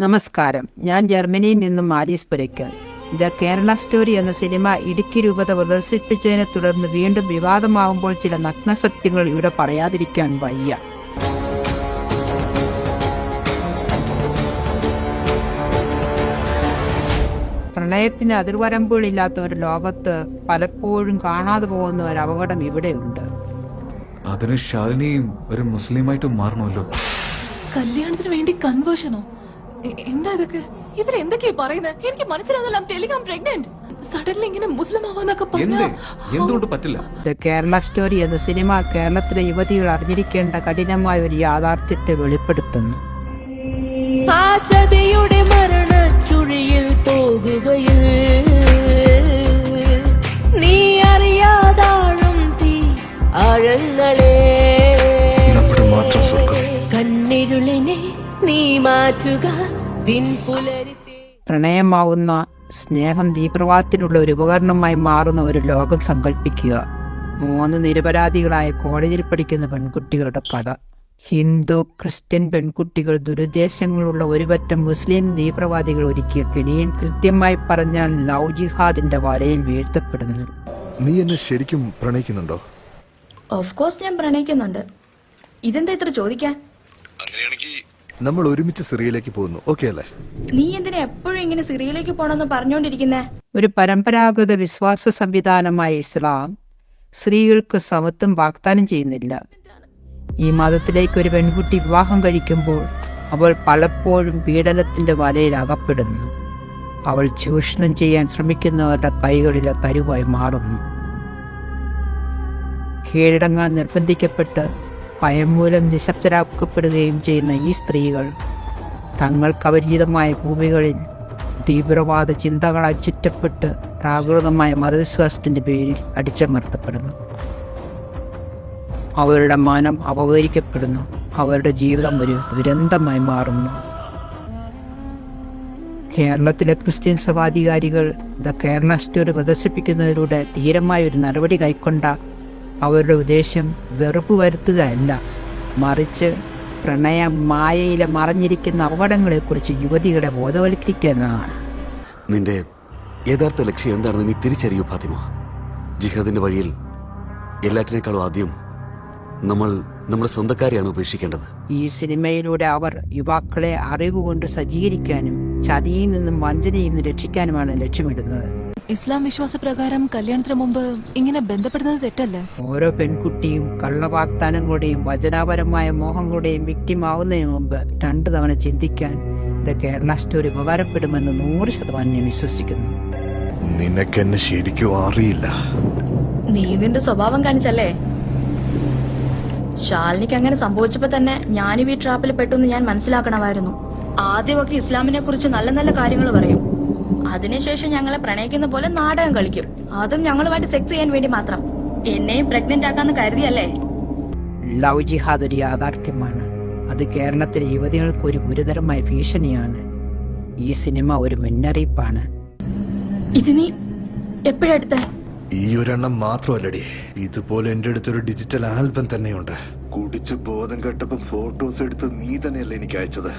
നമസ്കാരം. ഞാൻ ജർമ്മനിയിൽ നിന്നും Alice Puraykkal. The Kerala story എന്ന സിനിമ ഇടുക്കി രൂപത പ്രദർശിപ്പിച്ചതിനെ തുടർന്ന് വീണ്ടും വിവാദമാവുമ്പോൾ ചില നഗ്നസത്യങ്ങൾ ഇവിടെ പറയാതിരിക്കാൻ വയ്യ. പ്രണയത്തിന് അതിർവരമ്പുകളില്ലാത്ത ഒരു ലോകത്ത് പലപ്പോഴും കാണാതെ പോകുന്ന ഒരു അപകടം ഇവിടെയുണ്ട്. അതിന് ശാലിനിയും ഒരു മുസ്ലിമായിട്ട് മാറണമല്ലോ. കല്യാണത്തിന് വേണ്ടി കൺവേർഷനോ? എന്താ ഇതൊക്കെ ഇവരെന്തൊക്കെയാ പറയുന്നത് എനിക്ക് മനസ്സിലാവുന്നില്ല ടെലിഗ്രാം പ്രഗ്നന്റ് സഡൻലി ഇങ്ങനെ മുസ്ലിം ആവാന്നൊക്കെ എന്തേ പറഞ്ഞാ എന്തുകൊണ്ട് പറ്റില്ല ദ കേരള സ്റ്റോറി എന്ന സിനിമ കേരളത്തിലെ യുവതികൾ അറിഞ്ഞിരിക്കേണ്ട കഠിനമായ ഒരു യാഥാർത്ഥ്യത്തെ വെളിപ്പെടുത്തുന്നു ആ ചതിയുടെ മരണ ചുഴിയിൽ പോകുകയിൽ നീ അറിയാതാഴും തീ ആഴങ്ങളെ മാറ്റുക പ്രണയമാവുന്ന സ്നേഹം തീവ്രവാദത്തിനുള്ള ഒരു ഉപകരണമായി മാറുന്ന ഒരു ലോകം സങ്കല്പിക്കുക. മൂന്ന് നിരപരാധികളായ കോളേജിൽ പഠിക്കുന്ന പെൺകുട്ടികളുടെ കഥ. ഹിന്ദു ക്രിസ്ത്യൻ പെൺകുട്ടികൾ ദുരുദ്ദേശങ്ങളുള്ള ഒരുപറ്റം മുസ്ലിം തീവ്രവാദികൾ ഒരുക്കിയ കെണിയൻ കൃത്യമായി പറഞ്ഞാൽ ലവ് ജിഹാദിന്റെ വലയിൽ വീഴ്ത്തപ്പെടുന്നു. നീ എന്നെ ശരിക്കും പ്രണയിക്കുന്നുണ്ടോ? ഓഫ് കോഴ്സ് ഞാൻ പ്രണയിക്കുന്നുണ്ട്. ഇതെന്താ ഇത്ര ചോദിക്കാൻ? നമ്മൾ ഒരുമിച്ച് സിറിയയിലേക്ക് പോകുന്നു. ഓക്കെ അല്ലേ? നീ എന്തിനാ എപ്പോഴും ഇങ്ങനെ സിറിയയിലേക്ക് പോണെന്ന് പറഞ്ഞുകൊണ്ടിരിക്കുന്നെ ഒരു പരമ്പരാഗത വിശ്വാസ സംവിധാനമായ ഇസ്ലാം സ്ത്രീകൾക്ക് സമത്വം വാഗ്ദാനം ചെയ്യുന്നില്ല. ഈ മതത്തിലേക്ക് ഒരു പെൺകുട്ടി വിവാഹം കഴിക്കുമ്പോൾ അവൾ പലപ്പോഴും പീഡനത്തിന്റെ വലയിൽ അകപ്പെടുന്നു. അവൾ ചൂഷണം ചെയ്യാൻ ശ്രമിക്കുന്നവരുടെ കൈകളിലെ തരുവായി മാറുന്നു. കീഴടങ്ങാൻ നിർബന്ധിക്കപ്പെട്ട് ഭയം മൂലം നിശബ്ദരാക്കപ്പെടുകയും ചെയ്യുന്ന ഈ സ്ത്രീകൾ തങ്ങൾക്കപരിചിതമായ ഭൂമികളിൽ തീവ്രവാദ ചിന്തകളാൽ ചുറ്റപ്പെട്ട് പ്രാകൃതമായ മതവിശ്വാസത്തിന്റെ പേരിൽ അടിച്ചമർത്തപ്പെടുന്നു. അവരുടെ മനം അപകരിക്കപ്പെടുന്നു അവരുടെ ജീവിതം ഒരു ദുരന്തമായി മാറുന്നു. കേരളത്തിലെ ക്രിസ്ത്യൻ സഭാധികാരികൾ ദ കേരള സ്റ്റോറി പ്രദർശിപ്പിക്കുന്നതിലൂടെ ധീരമായ ഒരു നടപടി കൈക്കൊണ്ട അവരുടെ ഉദ്ദേശ്യം വെറുപ്പ് വരുത്തുകയല്ല മറിച്ച് പ്രണയ മായയിലെ മറഞ്ഞിരിക്കുന്ന അപകടങ്ങളെക്കുറിച്ച് യുവതികളെ ബോധവൽക്കരിക്കുക എന്നതാണ് നിന്റെ യഥാർത്ഥ ലക്ഷ്യം എന്താണെന്ന് നീ തിരിച്ചറിയൂ ഫാത്തിമ. ജിഹാദിന്റെ വഴിയിൽ എല്ലാറ്റിനേക്കാളും ആദ്യം നമ്മൾ നമ്മുടെ സ്വന്തക്കാരെയാണ് ഉപേക്ഷിക്കേണ്ടത്. ഈ സിനിമയിലൂടെ അവർ യുവാക്കളെ അറിവ് കൊണ്ട് സജ്ജീകരിക്കാനും ചതിയിൽ നിന്നും വഞ്ചനയിൽ നിന്നും രക്ഷിക്കാനുമാണ് ലക്ഷ്യമിടുന്നത്. ഇസ്ലാം വിശ്വാസപ്രകാരം കല്യാണത്തിന് മുമ്പ് ഇങ്ങനെ ബന്ധപ്പെടുന്നത് തെറ്റല്ലേ? ഓരോ പെൺകുട്ടിയും കള്ളവാഗ്ദാനങ്ങളുടെയും വചനാപരമായ മോഹങ്ങളുടെയും വ്യക്തിമാവുന്നതിന് മുമ്പ് രണ്ടു തവണ ചിന്തിക്കാൻ ഇത് കേരള സ്റ്റോറി ഉപകാരപ്പെടുമെന്ന് നൂറ് ശതമാനം ഞാൻ വിശ്വസിക്കുന്നു. നിനക്കെന്നെ ശരിക്കും അറിയില്ല. നീ നിന്റെ സ്വഭാവം കാണിച്ചല്ലേ? ശാലിനിക്ക് അങ്ങനെ സംഭവിച്ചപ്പോ തന്നെ ഞാനും ഈ ട്രാപ്പിൽ പെട്ടെന്ന് ഞാൻ മനസ്സിലാക്കണമായിരുന്നു. ആദ്യമൊക്കെ ഇസ്ലാമിനെ കുറിച്ച് നല്ല നല്ല കാര്യങ്ങൾ പറയും. അതിനുശേഷം ഞങ്ങളെ പ്രണയിക്കുന്ന പോലെ നാടകം കളിക്കും. അതും ഞങ്ങളുമായിട്ട് സെക്സ് ചെയ്യാൻ വേണ്ടി മാത്രം. എന്നെയും പ്രഗ്നന്റ് ആക്കാന്ന് കരുതിയല്ലേ? ലവ് ജിഹാദ് ഒരു യാഥാർത്ഥ്യമാണ്. അത് കേരളത്തിലെ യുവതികൾക്ക് ഒരു ഗുരുതരമായ ഭീഷണിയാണ്. ഈ സിനിമ ഒരു മുന്നറിയിപ്പാണ്. ഇത് നീ എപ്പോഴെടുത്ത ഈ ഒരെണ്ണം മാത്രമല്ലടി. ഇതുപോലെ എന്റെ അടുത്തൊരു ഡിജിറ്റൽ ആൽബം തന്നെയുണ്ട്. കുടിച്ച് ബോധം കെട്ടപ്പം ഫോട്ടോസ് എടുത്ത് നീ തന്നെയല്ലേ എനിക്ക് അയച്ചത്?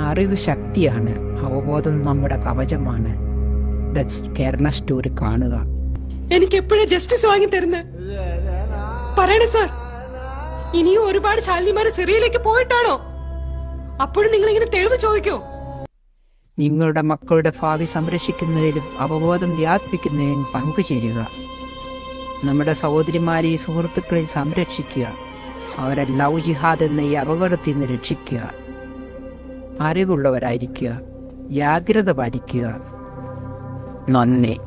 അറിവ് ശക്തിയാണ്. അവബോധം നമ്മുടെ കവചമാണ്. കേരള സ്റ്റോറി കാണുക. എനിക്ക് എപ്പോഴും ജസ്റ്റിസ് വാങ്ങി തരുന്നത് പറയണേ സാർ ഇനിയും ഒരുപാട് ശാലിനിമാര് സിറിയയിലേക്ക് പോയിട്ടാണോ? അപ്പോഴും നിങ്ങൾ ഇങ്ങനെ തെളിവ് ചോദിക്കോ? നിങ്ങളുടെ മക്കളുടെ ഭാവി സംരക്ഷിക്കുന്നതിലും അവബോധം വ്യാപിപ്പിക്കുന്നതിലും പങ്കുചേരുക. നമ്മുടെ സഹോദരിമാരെയും സുഹൃത്തുക്കളെ സംരക്ഷിക്കുക. അവരെ ലവ് ജിഹാദ് എന്ന ഈ അപകടത്തിൽ നിന്ന് രക്ഷിക്കുക. അറിവുള്ളവരായിരിക്കുക. ജാഗ്രത പാലിക്കുക. നന്ദി.